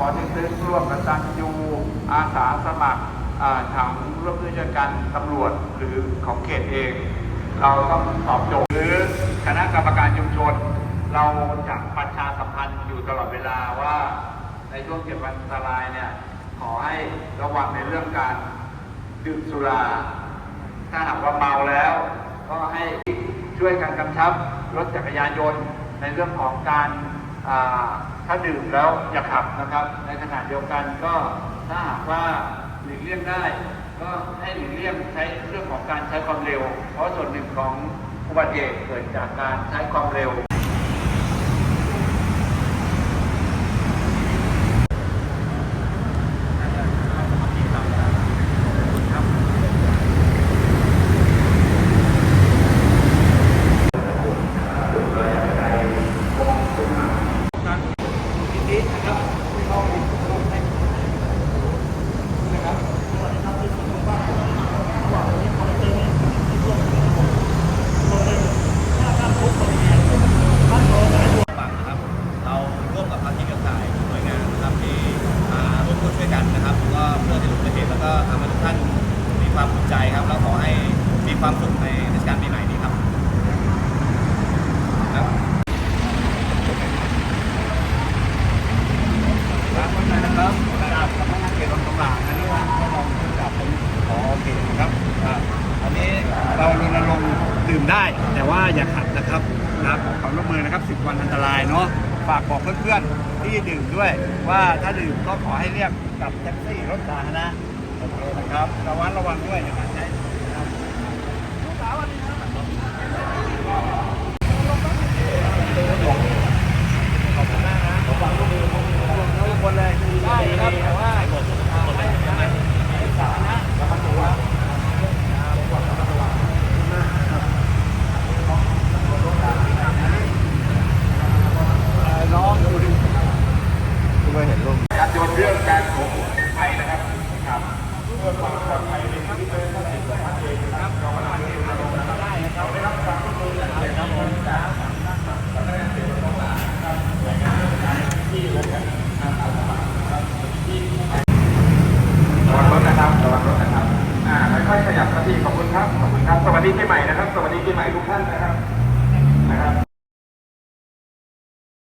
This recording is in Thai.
บริสุทธิ์ร่วมกับตันยูอาสาสมัครทางร่วมด้วยกันตำรวจหรือของเขตเอง เราต้องตอบโจทย์หรือคณะกรรมการชุมชน เราจะประชาสัมพันธ์อยู่ตลอดเวลาว่า ในช่วงเก็บวันอันตรายเนี่ยขอให้ระวังในเรื่องการดื่มสุรา ถ้าหากว่าเมาแล้ว ก็ให้ช่วยกันกำชับรถจักรยานยนต์ในเรื่องของการ ถ้าดื่มแล้วอย่าขับนะครับ ในขณะเดียวกันก็ถ้าหากว่าหลีกเลี่ยงได้ ก็ให้หลีกเลี่ยงใช้เรื่องของการใช้ความเร็ว เพราะส่วนหนึ่งของอุบัติเหตุเกิดจากการใช้ความเร็ว ฝั่งนะครับเราร่วมกับภาคีเครือข่ายหน่วยงานนะครับที่อ่าร่วมด้วยช่วยกันนะครับก็ เพื่อที่จะลดอุบัติเหตุแล้วก็ทำให้ทุกท่านมีความภูมิใจครับ แล้วขอให้มีความสุขในเทศกาลปีใหม่นี้ครับครับร้านคนไหนนะครับระดับสำนักงานเขตลงตำลางอันนี้ว่าก็ลองจับเป็นขอเขตนะครับอันนี้เรารณรงค์ดื่มได้ แต่ว่าอย่าขับนะครับ นะครับขอความร่วมมือนะครับ 10 วันอันตรายเนาะฝากบอกเพื่อนๆที่ดื่มด้วย ว่าถ้าดื่มก็ขอให้เรียกกับแท็กซี่รถสาธารณะโอเคนะครับระวังระวังด้วยในการใช้นะครับขอบคุณมากนะขอบความร่วมมือทุกคนเลยได้ครับ รับที่ระวังรถนะครับระวังรถนะครับอ่าค่อยๆขยับทีขอบคุณครับ ขอบคุณครับ สวัสดีปีใหม่นะครับ สวัสดีปีใหม่ทุกท่านนะครับ